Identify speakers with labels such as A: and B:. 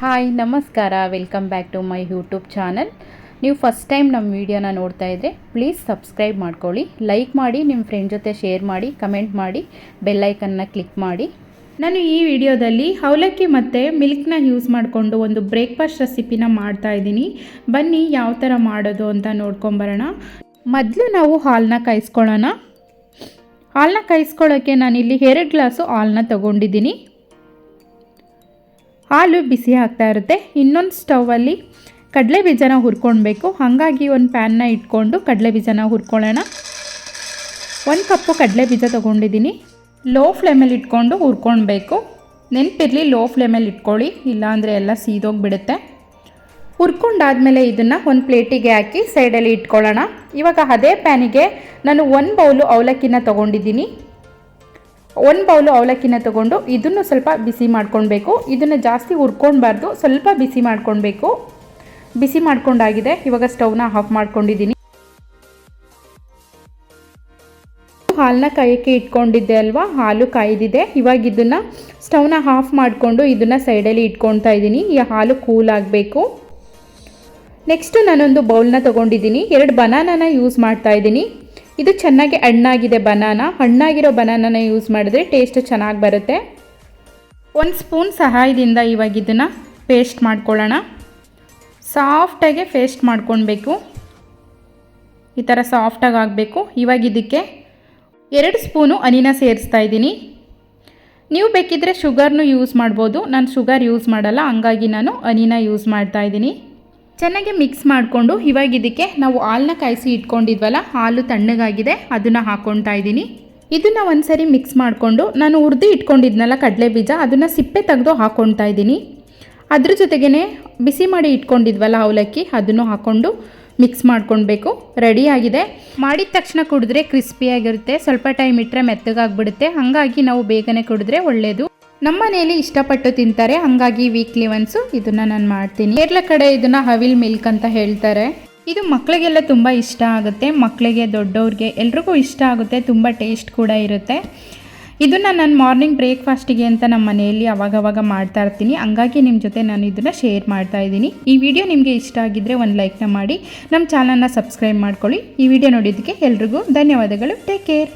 A: Hi ನಮಸ್ಕಾರ. Welcome back to my YouTube channel ನೀವು first time ನಮ್ಮ ವಿಡಿಯೋನ ನೋಡ್ತಾ ಇದ್ದರೆ ಪ್ಲೀಸ್ ಸಬ್ಸ್ಕ್ರೈಬ್ ಮಾಡ್ಕೊಳ್ಳಿ. ಲೈಕ್ ಮಾಡಿ, ನಿಮ್ಮ ಫ್ರೆಂಡ್ ಜೊತೆ ಶೇರ್ ಮಾಡಿ ಕಮೆಂಟ್ ಮಾಡಿ ಬೆಲ್ಲೈಕನ್ನ ಕ್ಲಿಕ್ ಮಾಡಿ.
B: ನಾನು ಈ ವಿಡಿಯೋದಲ್ಲಿ ಅವಲಕ್ಕಿ ಮತ್ತು ಮಿಲ್ಕ್ನ ಯೂಸ್ ಮಾಡಿಕೊಂಡು ಒಂದು ಬ್ರೇಕ್ಫಾಸ್ಟ್ ರೆಸಿಪಿನ ಮಾಡ್ತಾ ಇದ್ದೀನಿ. ಬನ್ನಿ ಯಾವ ಥರ ಮಾಡೋದು ಅಂತ ನೋಡ್ಕೊಂಬರೋಣ. ಮೊದಲು ನಾವು ಹಾಲನ್ನ ಕಾಯಿಸ್ಕೊಳ್ಳೋಣ. ಹಾಲನ್ನ ಕಾಯಿಸ್ಕೊಳ್ಳೋಕ್ಕೆ ನಾನಿಲ್ಲಿ ಎರಡು ಗ್ಲಾಸು ಹಾಲನ್ನ ತಗೊಂಡಿದ್ದೀನಿ. ಹಾಲು ಬಿಸಿ ಆಗ್ತಾ ಇರುತ್ತೆ. ಇನ್ನೊಂದು ಸ್ಟವಲ್ಲಿ ಕಡಲೆ ಬೀಜನ ಹುರ್ಕೊಳ್ಬೇಕು ಹಾಗಾಗಿ ಒಂದು ಪ್ಯಾನ್ನ ಇಟ್ಕೊಂಡು ಕಡಲೆ ಬೀಜನ ಹುರ್ಕೊಳ್ಳೋಣ. ಒಂದು ಕಪ್ಪು ಕಡಲೆ ಬೀಜ ತೊಗೊಂಡಿದ್ದೀನಿ. ಲೋ ಫ್ಲೇಮಲ್ಲಿ ಇಟ್ಕೊಂಡು ಹುರ್ಕೊಳ್ಬೇಕು ನೆನಪಿರಲಿ ಲೋ ಫ್ಲೇಮಲ್ಲಿ ಇಟ್ಕೊಳ್ಳಿ. ಇಲ್ಲಾಂದರೆ ಎಲ್ಲ ಸೀದೋಗಿಬಿಡುತ್ತೆ. ಹುರ್ಕೊಂಡಾದಮೇಲೆ ಇದನ್ನು ಒಂದು ಪ್ಲೇಟಿಗೆ ಹಾಕಿ ಸೈಡಲ್ಲಿ ಇಟ್ಕೊಳ್ಳೋಣ. ಇವಾಗ ಅದೇ ಪ್ಯಾನಿಗೆ ನಾನು ಒಂದು ಬೌಲು ಅವಲಕ್ಕಿನ ತೊಗೊಂಡಿದ್ದೀನಿ. ಒಂದು ಬೌಲು ಅವಲಕ್ಕಿನ ತೊಗೊಂಡು ಇದನ್ನು ಸ್ವಲ್ಪ ಬಿಸಿ ಮಾಡ್ಕೊಳ್ಬೇಕು. ಇದನ್ನು ಜಾಸ್ತಿ ಹುರ್ಕೊಳ್ಬಾರ್ದು, ಸ್ವಲ್ಪ ಬಿಸಿ ಮಾಡ್ಕೊಳ್ಬೇಕು. ಬಿಸಿ ಮಾಡ್ಕೊಂಡಾಗಿದೆ, ಇವಾಗ ಸ್ಟವ್ನ ಆಫ್ ಮಾಡ್ಕೊಂಡಿದ್ದೀನಿ. ಹಾಲನ್ನ ಕಾಯಕ್ಕೆ ಇಟ್ಕೊಂಡಿದ್ದೆ ಅಲ್ವಾ? ಹಾಲು ಕಾಯ್ದಿದೆ. ಇವಾಗ ಇದನ್ನು ಸ್ಟವ್ನ ಆಫ್ ಮಾಡಿಕೊಂಡು ಇದನ್ನು ಸೈಡಲ್ಲಿ ಇಟ್ಕೊಳ್ತಾ ಇದ್ದೀನಿ. ಈ ಹಾಲು ಕೂಲ್ ಆಗಬೇಕು. ನೆಕ್ಸ್ಟು ನಾನೊಂದು ಬೌಲ್ನ ತೊಗೊಂಡಿದ್ದೀನಿ. ಎರಡು ಬನಾನನ ಯೂಸ್ ಮಾಡ್ತಾ ಇದ್ದೀನಿ. ಇದು ಚೆನ್ನಾಗಿ ಹಣ್ಣಾಗಿದೆ ಬನಾನ ಹಣ್ಣಾಗಿರೋ ಬನಾನನ ಯೂಸ್ ಮಾಡಿದ್ರೆ ಟೇಸ್ಟ್ ಚೆನ್ನಾಗಿ ಬರುತ್ತೆ. ಒಂದು ಸ್ಪೂನ್ ಸಹಾಯದಿಂದ ಇವಾಗ ಇದನ್ನು ಪೇಸ್ಟ್ ಮಾಡ್ಕೊಳ್ಳೋಣ. ಸಾಫ್ಟಾಗೆ ಪೇಸ್ಟ್ ಮಾಡ್ಕೊಳ್ಬೇಕು. ಈ ಥರ ಸಾಫ್ಟಾಗಿ ಆಗಬೇಕು. ಇವಾಗ ಇದಕ್ಕೆ ಎರಡು ಸ್ಪೂನು ಹನಿನ ಸೇರಿಸ್ತಾ ಇದ್ದೀನಿ. ನೀವು ಬೇಕಿದ್ದರೆ ಶುಗರ್ನು ಯೂಸ್ ಮಾಡ್ಬೋದು. ನಾನು ಶುಗರ್ ಯೂಸ್ ಮಾಡಲ್ಲ, ಹಂಗಾಗಿ ನಾನು ಹನಿನ ಯೂಸ್ ಮಾಡ್ತಾ ಇದ್ದೀನಿ. ಚೆನ್ನಾಗಿ ಮಿಕ್ಸ್ ಮಾಡಿಕೊಂಡು ಇವಾಗ ಇದಕ್ಕೆ ನಾವು ಹಾಲನ್ನ ಕಾಯಿಸಿ ಇಟ್ಕೊಂಡಿದ್ವಲ್ಲ, ಹಾಲು ತಣ್ಣಗಾಗಿದೆ, ಅದನ್ನು ಹಾಕ್ಕೊಳ್ತಾ ಇದ್ದೀನಿ. ಇದನ್ನು ಒಂದ್ಸರಿ ಮಿಕ್ಸ್ ಮಾಡಿಕೊಂಡು ನಾನು ಹುರಿದು ಇಟ್ಕೊಂಡಿದ್ನಲ್ಲ ಕಡಲೆ ಬೀಜ, ಅದನ್ನು ಸಿಪ್ಪೆ ತೆಗೆದು ಹಾಕ್ಕೊಳ್ತಾ ಇದ್ದೀನಿ. ಅದ್ರ ಜೊತೆಗೇ ಬಿಸಿ ಮಾಡಿ ಇಟ್ಕೊಂಡಿದ್ವಲ್ಲ ಅವಲಕ್ಕಿ, ಅದನ್ನು ಹಾಕ್ಕೊಂಡು ಮಿಕ್ಸ್ ಮಾಡ್ಕೊಳ್ಬೇಕು. ರೆಡಿಯಾಗಿದೆ ಮಾಡಿದ ತಕ್ಷಣ ಕುಡಿದ್ರೆ ಕ್ರಿಸ್ಪಿಯಾಗಿರುತ್ತೆ ಸ್ವಲ್ಪ ಟೈಮ್ ಇಟ್ಟರೆ ಮೆತ್ತಗಾಗ್ಬಿಡುತ್ತೆ. ಹಾಗಾಗಿ ನಾವು ಬೇಗನೆ ಕುಡಿದ್ರೆ ಒಳ್ಳೆಯದು ನಮ್ಮ ಮನೆಯಲ್ಲಿ ಇಷ್ಟಪಟ್ಟು ತಿಂತಾರೆ, ಹಾಗಾಗಿ ವೀಕ್ಲಿ ಒನ್ಸು ಇದನ್ನು ನಾನು ಮಾಡ್ತೀನಿ. ಕೇರಳ ಕಡೆ ಇದನ್ನು ಹವಿಲ್ ಮಿಲ್ಕ್ ಅಂತ ಹೇಳ್ತಾರೆ. ಇದು ಮಕ್ಕಳಿಗೆಲ್ಲ ತುಂಬ ಇಷ್ಟ ಆಗುತ್ತೆ. ಮಕ್ಕಳಿಗೆ ದೊಡ್ಡವ್ರಿಗೆ ಎಲ್ರಿಗೂ ಇಷ್ಟ ಆಗುತ್ತೆ. ತುಂಬ ಟೇಸ್ಟ್ ಕೂಡ ಇರುತ್ತೆ. ಇದನ್ನು ನಾನು ಮಾರ್ನಿಂಗ್ ಬ್ರೇಕ್ಫಾಸ್ಟಿಗೆ ಅಂತ ನಮ್ಮ ಮನೆಯಲ್ಲಿ ಅವಾಗವಾಗ ಮಾಡ್ತಾ ಇರ್ತೀನಿ. ಹಂಗಾಗಿ ನಿಮ್ಮ ಜೊತೆ ನಾನು ಇದನ್ನು ಶೇರ್ ಮಾಡ್ತಾ ಇದ್ದೀನಿ. ಈ ವಿಡಿಯೋ ನಿಮಗೆ ಇಷ್ಟ ಆಗಿದ್ದರೆ ಒಂದು ಲೈಕ್ನ ಮಾಡಿ. ನಮ್ಮ ಚಾನಲ್ನ ಸಬ್ಸ್ಕ್ರೈಬ್ ಮಾಡ್ಕೊಳ್ಳಿ. ಈ ವಿಡಿಯೋ ನೋಡಿದ್ದಕ್ಕೆ ಎಲ್ರಿಗೂ ಧನ್ಯವಾದಗಳು. Take care